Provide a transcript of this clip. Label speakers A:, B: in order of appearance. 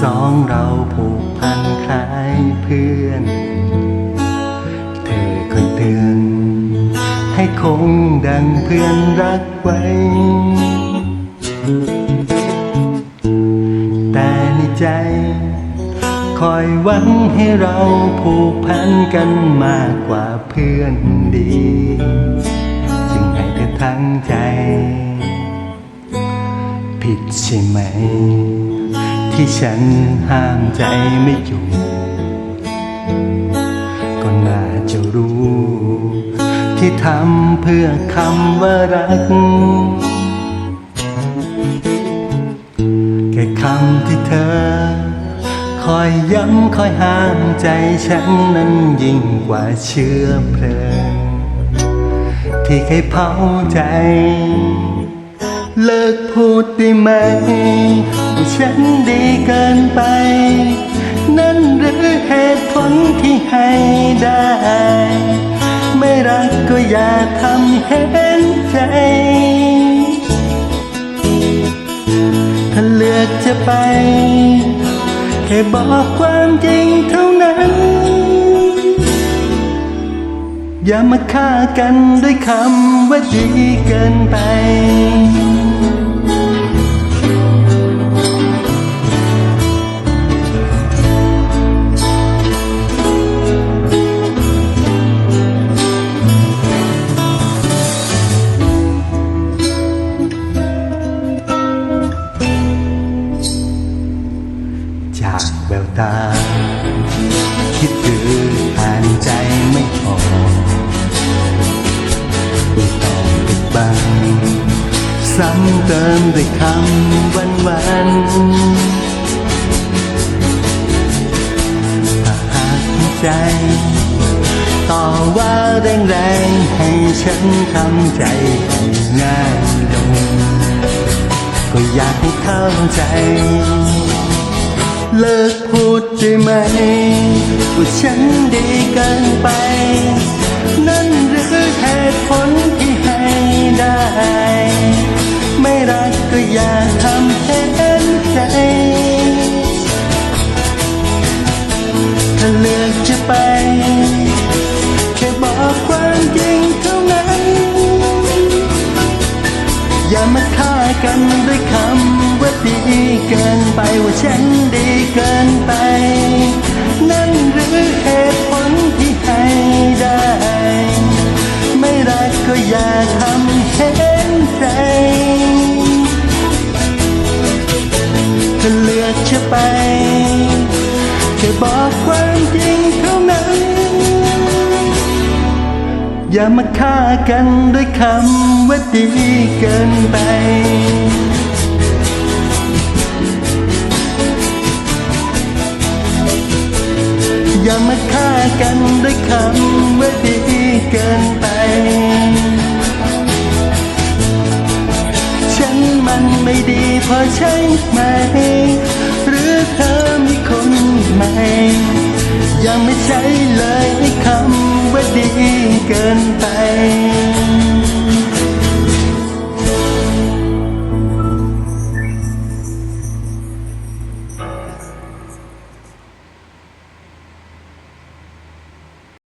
A: สองเราผูกพันคล้ายเพื่อน เธอคอยเตือน ให้คงดังเพื่อนรักไว้ แต่ในใจ คอยหวังให้เราผูกพันกันมากกว่าเพื่อนดี จึงให้เธอทั้งใจ ผิดใช่ไหม ที่ฉันห้ามใจไม่อยู่ ก็น่าจะรู้ ที่ทำเพื่อคำว่ารัก แค่คำที่เธอ คอยย้ำคอยห้ามใจฉันนั้นยิ่งกว่าเชื้อเพลิง ที่เคยเผาใจ เลิกพูดได้ไหม ฉันดีเกินไป นั่นหรือเหตุผลที่ให้ได้ ไม่รักก็อย่าทำเห็นใจถ้าเลือกจะไป แค่บอกความจริงเท่านั้น อย่ามาฆ่ากันด้วยคำว่าดีเกินไป ตา คิดหรืออ่านใจไม่ออกไม่ต้องปิดบังซ้ำเติมด้วยคำวันวันๆถ้าหากใจต่อว่าแรงๆให้ฉันทำใจให้ง่ายลง ก็อยากให้เข้าใจ เลิกพูด ได้ไหมว่าฉันดีเกินไป นั่นหรือเหตุผลที่ให้ได้ ไม่รักก็อย่าทำเห็นใจถ้าเลือกจะไป แค่บอกความจริงเท่านั้น อย่ามาฆ่ากันด้วยคำ ดีเกินไปว่าฉันดีเกินไป นั่นหรือเหตุผลที่ให้ได้ ไม่รักก็อย่าทำเห็นใจถ้าเลือกจะไปแค่บอกความจริงเท่านั้น อย่ามาฆ่ากันด้วยคำว่าดีเกินไป กันด้วยคำว่าดีเกินไป ฉันมันไม่ดีพอใช่ไหม หรือเธอมีคนใหม่ ยังไม่ใช่เลยคำว่าดีเกินไป